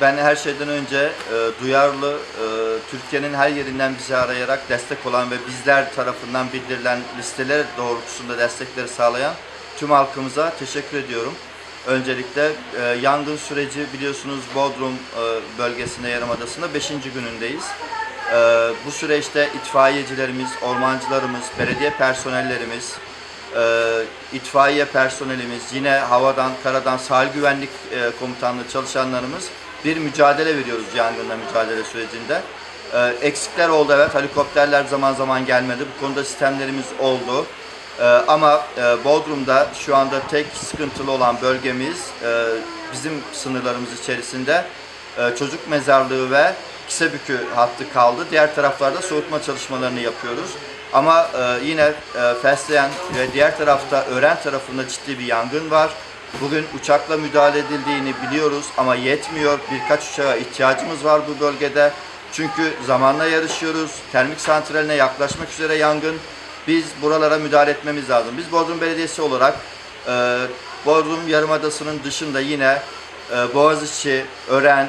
Ben her şeyden önce e, duyarlı, e, Türkiye'nin her yerinden bizi arayarak destek olan ve bizler tarafından bildirilen listeler doğrultusunda destekleri sağlayan tüm halkımıza teşekkür ediyorum. Öncelikle e, yangın süreci biliyorsunuz Bodrum e, bölgesinde Yarımadası'nda 5. günündeyiz. E, bu süreçte itfaiyecilerimiz, ormancılarımız, belediye personellerimiz, e, itfaiye personelimiz, yine havadan, karadan, sahil güvenlik e, komutanlığı çalışanlarımız bir mücadele veriyoruz yangınla mücadele sürecinde. E, eksikler oldu evet, helikopterler zaman zaman gelmedi. Bu konuda sistemlerimiz oldu. E, ama e, Bodrum'da şu anda tek sıkıntılı olan bölgemiz e, bizim sınırlarımız içerisinde e, çocuk mezarlığı ve Kisebükü hattı kaldı. Diğer taraflarda soğutma çalışmalarını yapıyoruz. Ama yine fesleğen ve diğer tarafta öğren tarafında ciddi bir yangın var. Bugün uçakla müdahale edildiğini biliyoruz ama yetmiyor. Birkaç uçağa ihtiyacımız var bu bölgede. Çünkü zamanla yarışıyoruz. Termik santraline yaklaşmak üzere yangın. Biz buralara müdahale etmemiz lazım. Biz Bodrum Belediyesi olarak e, Bodrum Yarımadası'nın dışında yine e, Boğaziçi, Ören,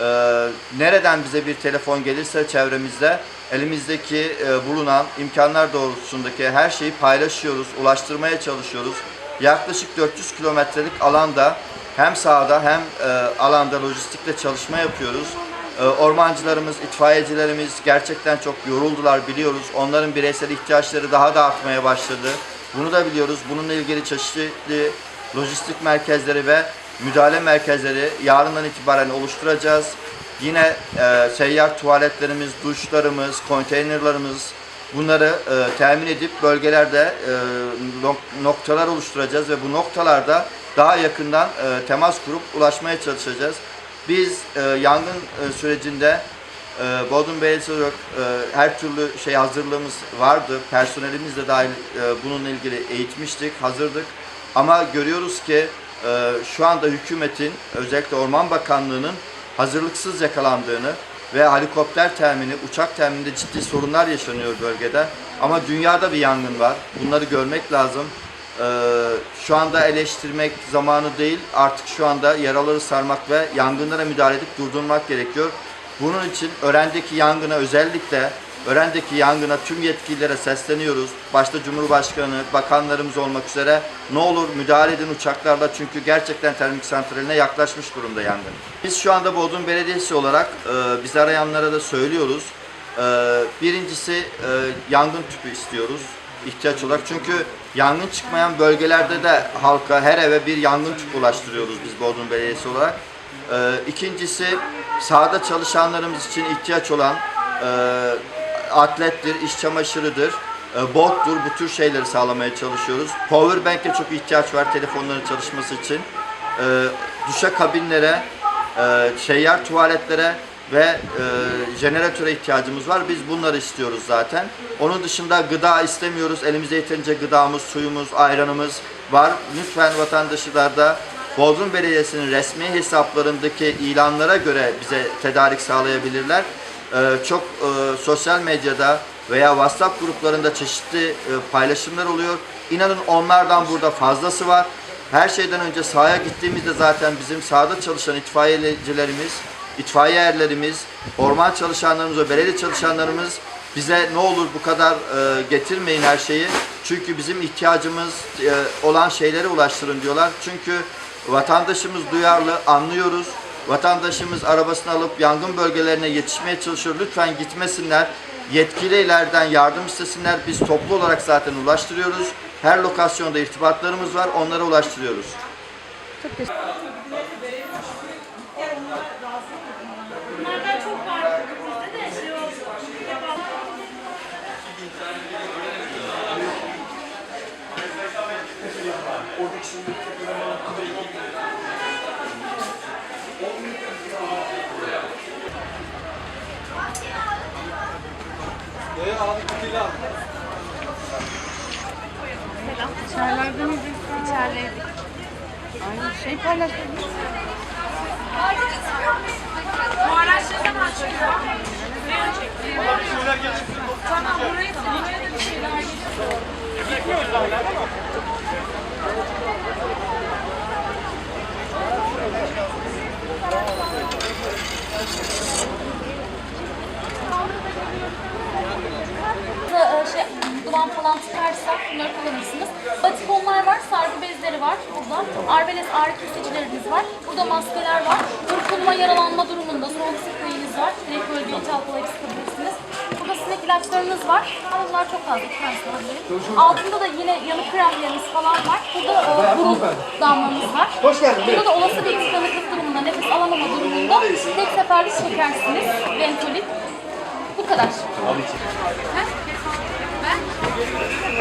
ee, nereden bize bir telefon gelirse çevremizde elimizdeki e, bulunan imkanlar doğrultusundaki her şeyi paylaşıyoruz, ulaştırmaya çalışıyoruz. Yaklaşık 400 kilometrelik alanda hem sahada hem e, alanda lojistikle çalışma yapıyoruz. E, ormancılarımız, itfaiyecilerimiz gerçekten çok yoruldular biliyoruz. Onların bireysel ihtiyaçları daha da artmaya başladı. Bunu da biliyoruz. Bununla ilgili çeşitli lojistik merkezleri ve müdahale merkezleri yarından itibaren oluşturacağız. Yine e, seyyar tuvaletlerimiz, duşlarımız, konteynerlarımız bunları e, temin edip bölgelerde e, nok- noktalar oluşturacağız ve bu noktalarda daha yakından e, temas kurup ulaşmaya çalışacağız. Biz e, yangın e, sürecinde e, Bodrum Belediyesi olarak e, her türlü şey hazırlığımız vardı. Personelimiz de dahil e, bununla ilgili eğitmiştik, hazırdık. Ama görüyoruz ki e, şu anda hükümetin özellikle Orman Bakanlığı'nın hazırlıksız yakalandığını ve helikopter temini, uçak temininde ciddi sorunlar yaşanıyor bölgede. Ama dünyada bir yangın var. Bunları görmek lazım. E, şu anda eleştirmek zamanı değil. Artık şu anda yaraları sarmak ve yangınlara müdahale edip durdurmak gerekiyor. Bunun için Ören'deki yangına özellikle Ören'deki yangına tüm yetkililere sesleniyoruz. Başta Cumhurbaşkanı, bakanlarımız olmak üzere ne olur müdahale edin uçaklarla çünkü gerçekten termik santraline yaklaşmış durumda yangın. Biz şu anda Bodrum Belediyesi olarak e, bizi arayanlara da söylüyoruz. E, birincisi e, yangın tüpü istiyoruz ihtiyaç olarak. Çünkü yangın çıkmayan bölgelerde de halka her eve bir yangın tüpü ulaştırıyoruz biz Bodrum Belediyesi olarak. Ee, ikincisi sahada çalışanlarımız için ihtiyaç olan e, atlettir, iş çamaşırıdır, e, bottur bu tür şeyleri sağlamaya çalışıyoruz. Powerbank'e çok ihtiyaç var telefonların çalışması için. E, duşa kabinlere, e, seyyar tuvaletlere ve e, jeneratöre ihtiyacımız var. Biz bunları istiyoruz zaten. Onun dışında gıda istemiyoruz. Elimizde yeterince gıdamız, suyumuz, ayranımız var. Lütfen vatandaşlar da Bodrum Belediyesi'nin resmi hesaplarındaki ilanlara göre bize tedarik sağlayabilirler. Ee, çok e, sosyal medyada veya WhatsApp gruplarında çeşitli e, paylaşımlar oluyor. İnanın onlardan burada fazlası var. Her şeyden önce sahaya gittiğimizde zaten bizim sahada çalışan itfaiyecilerimiz, itfaiye erlerimiz, orman çalışanlarımız ve belediye çalışanlarımız bize ne olur bu kadar e, getirmeyin her şeyi. Çünkü bizim ihtiyacımız e, olan şeyleri ulaştırın diyorlar. Çünkü vatandaşımız duyarlı, anlıyoruz. Vatandaşımız arabasını alıp yangın bölgelerine yetişmeye çalışıyor. Lütfen gitmesinler. Yetkililerden yardım istesinler. Biz toplu olarak zaten ulaştırıyoruz. Her lokasyonda irtibatlarımız var. Onlara ulaştırıyoruz. Bunlardan İçerilerde miydi? İçerideydik. Aynı şey paylaştık. Bu araç ne zaman çıkıyor? Tamam burayı sağlamaya da bir şeyler geliyor. e, duman falan çıkarsa bunları kullanırsınız. Batikonlar var, sargı bezleri var burada. Arbeles ağrı kesicileriniz var. Burada maskeler var. Burkulma, yaralanma durumunda soğuk spreyiniz var. Direkt böyle bir çalkalayıp sıkabilirsiniz. Burada sinek ilaçlarınız var. Ama bunlar çok fazla. Tanesi. Altında da yine yanık kremleriniz falan var. Burada e, burun damlanız var. Hoş geldin. Burada da olası bir tıkanıklık durumunda, nefes alamama durumunda tek seferde çekersiniz. Ventolit. Bu kadar. Çok ihtiyacımız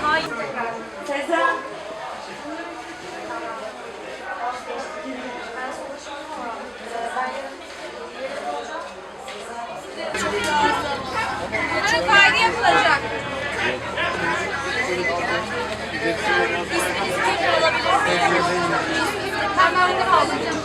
Kay. Sezen. Bunların kaydı yapılacak. İsminizi alabilirsiniz. Ben aldım alacağım.